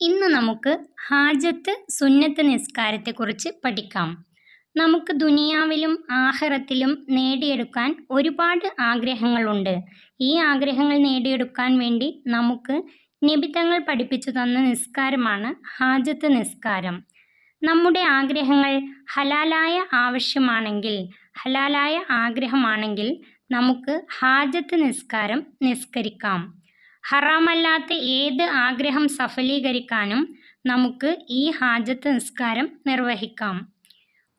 ഇന്ന് നമുക്ക് ഹാജത്ത് സുന്നത്ത് നിസ്കാരത്തെക്കുറിച്ച് പഠിക്കാം. നമുക്ക് ദുനിയാവിലും ആഖിറത്തിലും നേടിയെടുക്കാൻ ഒരുപാട് ആഗ്രഹങ്ങളുണ്ട്. ഈ ആഗ്രഹങ്ങൾ നേടിയെടുക്കാൻ വേണ്ടി നമുക്ക് നിബിതങ്ങൾ പഠിപ്പിച്ചു തന്ന നിസ്കാരമാണ് ഹാജത്ത് നിസ്കാരം. നമ്മുടെ ആഗ്രഹങ്ങൾ ഹലാലായ ആവശ്യമാണെങ്കിൽ ഹലാലായ ആഗ്രഹമാണെങ്കിൽ നമുക്ക് ഹാജത്ത് നിസ്കാരം നിസ്കരിക്കാം. ഹറാമല്ലാത്ത ഏത് ആഗ്രഹം സഫലീകരിക്കാനും നമുക്ക് ഈ ഹാജത്ത് നിസ്കാരം നിർവഹിക്കാം.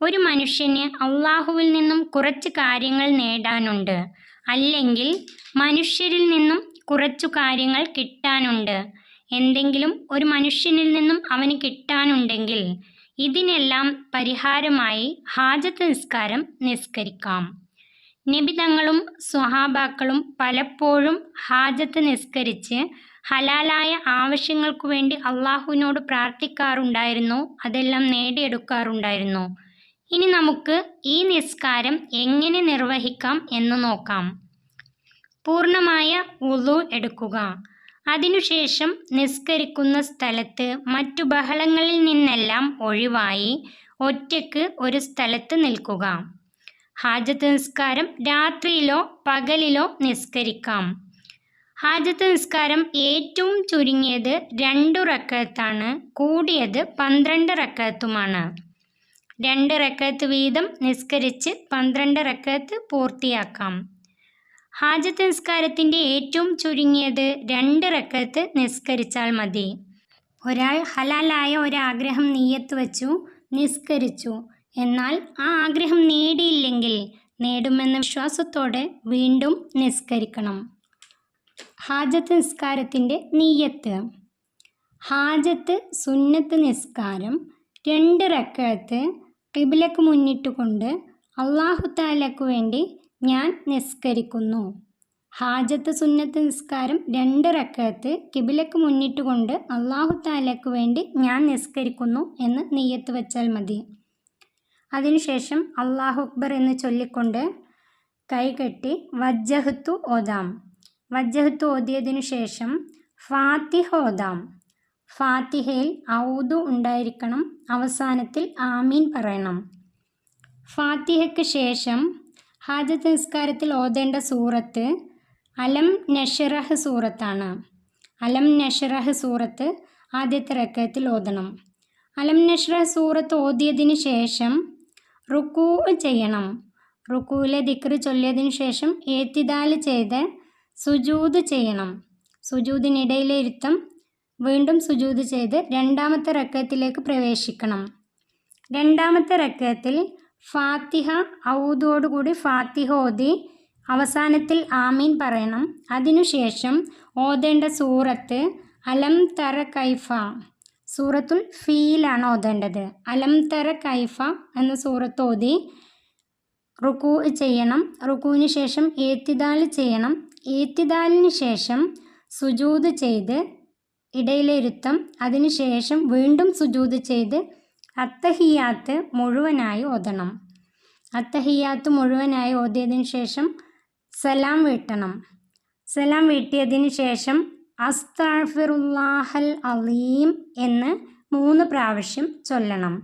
ഒരു മനുഷ്യന് അള്ളാഹുവിൽ നിന്നും കുറച്ച് കാര്യങ്ങൾ നേടാനുണ്ട്. അല്ലെങ്കിൽ മനുഷ്യരിൽ നിന്നും കുറച്ചു കാര്യങ്ങൾ കിട്ടാനുണ്ട്. എന്തെങ്കിലും ഒരു മനുഷ്യനിൽ നിന്നും അവന് കിട്ടാനുണ്ടെങ്കിൽ ഇതിനെല്ലാം പരിഹാരമായി ഹാജത്ത് നിസ്കാരം നിസ്കരിക്കാം. നിബിതങ്ങളും സ്വഹാബാക്കളും പലപ്പോഴും ഹാജത്ത് നിസ്കരിച്ച് ഹലാലായ ആവശ്യങ്ങൾക്കു വേണ്ടി അള്ളാഹുവിനോട് പ്രാർത്ഥിക്കാറുണ്ടായിരുന്നു. അതെല്ലാം നേടിയെടുക്കാറുണ്ടായിരുന്നു. ഇനി നമുക്ക് ഈ നിസ്കാരം എങ്ങനെ നിർവഹിക്കാം എന്ന് നോക്കാം. പൂർണമായ ഉളു എടുക്കുക. അതിനുശേഷം നിസ്കരിക്കുന്ന സ്ഥലത്ത് മറ്റു ബഹളങ്ങളിൽ നിന്നെല്ലാം ഒഴിവായി ഒറ്റയ്ക്ക് ഒരു സ്ഥലത്ത് നിൽക്കുക. ഹാജത്ത് നിസ്കാരം രാത്രിയിലോ പകലിലോ നിസ്കരിക്കാം. ഹാജത്ത് നിസ്കാരം ഏറ്റവും ചുരുങ്ങിയത് രണ്ടു റക്കത്താണ് കൂടിയത് പന്ത്രണ്ട് റക്കത്തുമാണ് രണ്ട് റക്കത്ത് വീതം നിസ്കരിച്ച് പന്ത്രണ്ട് റക്കത്ത് പൂർത്തിയാക്കാം. ഹാജത്ത് നിസ്കാരത്തിന്റെ ഏറ്റവും ചുരുങ്ങിയത് രണ്ട് റക്കത്ത് നിസ്കരിച്ചാൽ മതി. ഒരാൾ ഹലാലായ ഒരാഗ്രഹം നീയത്ത് വച്ചു നിസ്കരിച്ചു. എന്നാൽ ആ ആഗ്രഹം നേടിയില്ലെങ്കിൽ നേടുമെന്ന വിശ്വാസത്തോടെ വീണ്ടും നിസ്കരിക്കണം. ഹാജത്ത് നിസ്കാരത്തിന്റെ നീയത്ത്. ഹാജത്ത് സുന്നത്ത് നിസ്കാരം രണ്ട് റക്കഴത്ത് കിബിലക്ക് മുന്നിട്ടുകൊണ്ട് അള്ളാഹു താലക്ക് വേണ്ടി ഞാൻ നിസ്കരിക്കുന്നു. ഹാജത്ത് സുന്നത്ത് നിസ്കാരം രണ്ട് റക്കത്ത് കിബിലക്ക് മുന്നിട്ടുകൊണ്ട് അള്ളാഹു താലക്ക് വേണ്ടി ഞാൻ നിസ്കരിക്കുന്നു എന്ന് നെയ്യത്ത് വെച്ചാൽ മതി. അതിനുശേഷം അള്ളാഹു അക്ബർ എന്ന് ചൊല്ലിക്കൊണ്ട് കൈകെട്ടി വജ്ജഹത്തു ഓതാം. വജ്ജഹത്തു ഓതിയതിനു ശേഷം ഫാത്തിഹ ഓതാം. ഫാത്തിഹയിൽ ഔദു ഉണ്ടായിരിക്കണം. അവസാനത്തിൽ ആമീൻ പറയണം. ഫാത്തിഹയ്ക്ക് ശേഷം ഹാജത്ത് നിസ്കാരത്തിൽ ഓതേണ്ട സൂറത്ത് അലം നഷറഹ് സൂറത്താണ്. അലം നഷറഹ് സൂറത്ത് ആദ്യത്തെ റക്കത്തിൽ ഓതണം. അലം നഷറഹ് സൂറത്ത് ഓതിയതിന് ശേഷം റുക്കൂ ചെയ്യണം. റുക്കൂവിലെ ദിക്റ് ചൊല്ലിയതിനു ശേഷം ഏത്തിദാൽ ചെയ്ത് സുജൂത് ചെയ്യണം. സുജൂതിനിടയിലെ ഇരുത്തം വീണ്ടും സുജൂത് ചെയ്ത് രണ്ടാമത്തെ റക്കത്തിലേക്ക് പ്രവേശിക്കണം. രണ്ടാമത്തെ റക്കത്തിൽ ഫാത്തിഹ ഔദോടുകൂടി ഫാത്തിഹ ഓതി അവസാനത്തിൽ ആമീൻ പറയണം. അതിനുശേഷം ഓതേണ്ട സൂറത്ത് അലം തറ കൈഫ. സൂറത്തുൽ ഫീലാണ് ഓതേണ്ടത്? അലം തര കൈഫ എന്ന സൂറത്ത് ഓതി റുക്കു ചെയ്യണം. റുക്കുവിന് ശേഷം ഏത്തിദാൽ ചെയ്യണം. ഏത്തിദാലിന് ശേഷം സുജൂത് ചെയ്ത് ഇടയിലിരുത്തം അതിനുശേഷം വീണ്ടും സുജൂത് ചെയ്ത് അത്തഹിയാത്ത് മുഴുവനായി ഓതണം. അത്തഹിയാത്ത് മുഴുവനായി ഓതിയതിന് ശേഷം സലാം വീട്ടണം. സലാം വീട്ടിയതിന് ശേഷം അസ്താഫിറുല്ലാഹൽ അലീം എന്ന് മൂന്ന് പ്രാവശ്യം ചൊല്ലണം.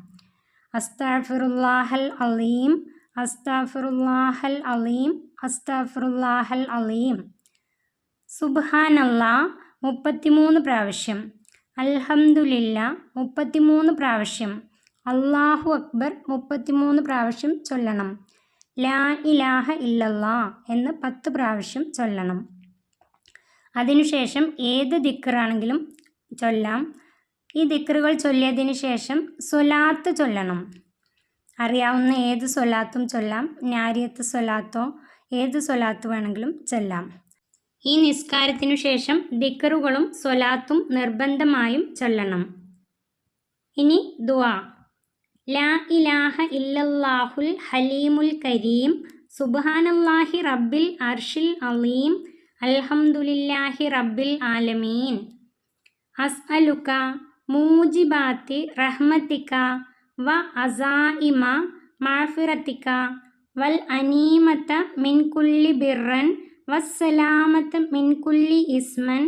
അസ്താഫിറുല്ലാഹൽ അലീം അസ്താഫിറുല്ലാഹൽ അലീം അസ്താഫിറുല്ലാഹൽ അലീം. സുബ്ഹാനല്ലാ മുപ്പത്തിമൂന്ന് പ്രാവശ്യം. അൽഹംദുലില്ല മുപ്പത്തിമൂന്ന് പ്രാവശ്യം. അള്ളാഹു അക്ബർ മുപ്പത്തിമൂന്ന് പ്രാവശ്യം ചൊല്ലണം. ലാ ഇലാഹ ഇല്ലല്ലാ എന്ന് പത്ത് പ്രാവശ്യം ചൊല്ലണം. അതിനുശേഷം ഏത് ദിക്കറാണെങ്കിലും ചൊല്ലാം. ഈ ദിക്കറുകൾ ചൊല്ലിയതിന് ശേഷം സ്വലാത്ത് ചൊല്ലണം. അറിയാവുന്ന ഏത് സ്വലാത്തും ചൊല്ലാം. നാരിയത്ത് സ്വലാത്തോ ഏത് സ്വലാത്ത് വേണമെങ്കിലും ചൊല്ലാം. ഈ നിസ്കാരത്തിനു ശേഷം ദിക്കറുകളും സ്വലാത്തും നിർബന്ധമായും ചൊല്ലണം. ഇനി ദുവാ ലാ ഇലാഹ ഇല്ലല്ലാഹുൽ ഹലീമുൽ കരീം. സുബ്ഹാനല്ലാഹി റബ്ബിൽ അർഷിൽ അലീം അൽഹംദുലില്ലാഹി റബ്ബിൽ ആലമീൻ. അസ്അലുക മൂജിബാത്തി റഹ്മത്തിക്ക വ അസായിമ മാഫിറത്തിക്ക വൽ അനീമത്ത മിൻകുല്ലി ബിറൻ വസ്സലാമത്ത് മിൻകുല്ലി ഇസ്മൻ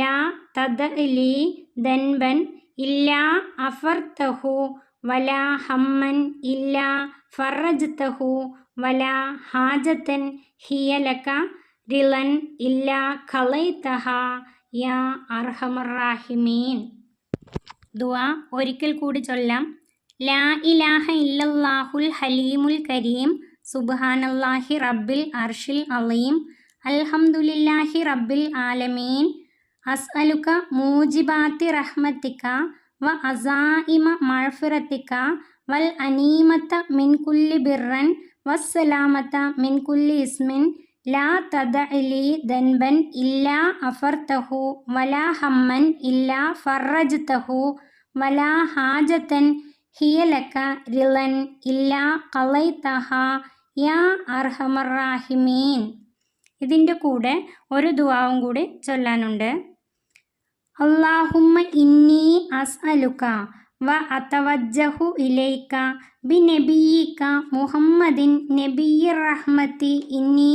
ലാ തദലി ദൻബൻ ഇല്ലാ അഫർത്തഹു വലാ ഹമ്മൻ ഇല്ലാ ഫറജ്തഹു വലാ ഹാജത്തൻ ഹിയലക റിളൻ ഇല്ല ഖലൈതഹ യാ അർഹമറാഹിമീൻ ദുആ ഒരിക്കൽ കൂടി ചൊല്ലാം. ലാ ഇലാഹ ഇല്ലല്ലാഹുൽ ഹലീമുൽ കരീം സുബ്ഹാനല്ലാഹി റബ്ബിൽ അർഷിൽ അലീം അൽഹംദുലില്ലാഹി റബ്ബിൽ ആലമീൻ. അസ്അലുക മൂജിബാത്തി റഹ്മത്തിക്ക വ അസായിമ മഴഫിറത്തിക്ക വൽ അനീമത്ത മിൻകുല്ലി ബിറൻ വസ്സലാമത്ത മിൻകുല്ലി ഇസ്മിൻ. ലാ തദലി ദൻബൻ ഇല്ലാ അഫർത്തഹു വലാ ഹമ്മൻ ഇല്ലാ ഫറജ്തഹു വലാ ഹാജത്തൻ ഹിയലക്ക റിളൻ ഇല്ലാ ഖളൈതഹ യാ അർഹമറാഹിമീൻ ഇതിന്റെ കൂടെ ഒരു ദുവാവും കൂടി ചൊല്ലാനുണ്ട്. അള്ളാഹുമ്മ ഇന്നി അലുക്ക വ അതവജ്ജഹു ഇലൈക്ക ബി നബിയിക്ക മുഹമ്മദിൻ നബിയർ റഹ്മത്തി ഇന്നി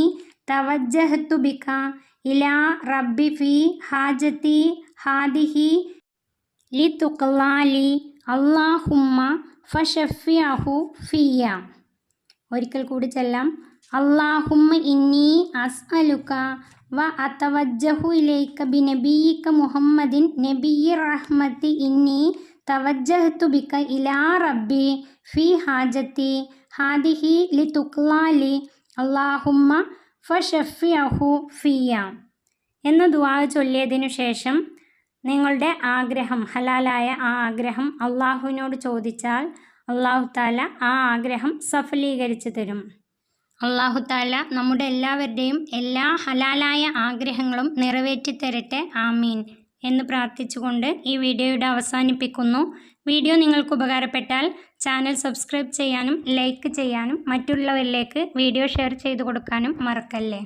തവജ്ജഹത്തു ബിക ഇലാ റബ്ബി ഫി ഹാജത്തി ഹാദിഹി ലി ലിതുഖ്ലാലി അള്ളാഹുമ്മ ഫഷഫിയാഹു ഫിയ ഒരിക്കൽ കൂടി ചെല്ലാം. അള്ളാഹുമ്മ ഇന്നി അസ്അലുക വ അതവജ്ജഹു ഇലൈക നബീക്ക മുഹമ്മദിൻ നബിയ റഹ്മത്തി ഇന്നി തവജ്ജഹത്തു ബിക ഇലാ റബ്ബി ഫി ഹാജത്തി ഹാദിഹി ലി ലിതുഖ്ലാലി. അള്ളാഹുമ്മ ഫഷഫിയഹു ഫിയ എന്ന ദുആ ചൊല്ലിയതിനു ശേഷം നിങ്ങളുടെ ആഗ്രഹം ഹലാലായ ആ ആഗ്രഹം അള്ളാഹുവിനോട് ചോദിച്ചാൽ അള്ളാഹു താല ആ ആഗ്രഹം സഫലീകരിച്ചു തരും. അള്ളാഹു താല നമ്മുടെ എല്ലാവരുടെയും എല്ലാ ഹലാലായ ആഗ്രഹങ്ങളും നിറവേറ്റി തരട്ടെ. ആമീൻ. എന്ന് പ്രാർത്ഥിച്ചുകൊണ്ട് ഈ വീഡിയോയുടെ അവസാനിപ്പിക്കുന്നു. വീഡിയോ നിങ്ങൾക്ക് ഉപകാരപ്പെട്ടാൽ ചാനൽ സബ്സ്ക്രൈബ് ചെയ്യാനും ലൈക്ക് ചെയ്യാനും മറ്റുള്ളവരിലേക്ക് വീഡിയോ ഷെയർ ചെയ്തു കൊടുക്കാനും മറക്കല്ലേ?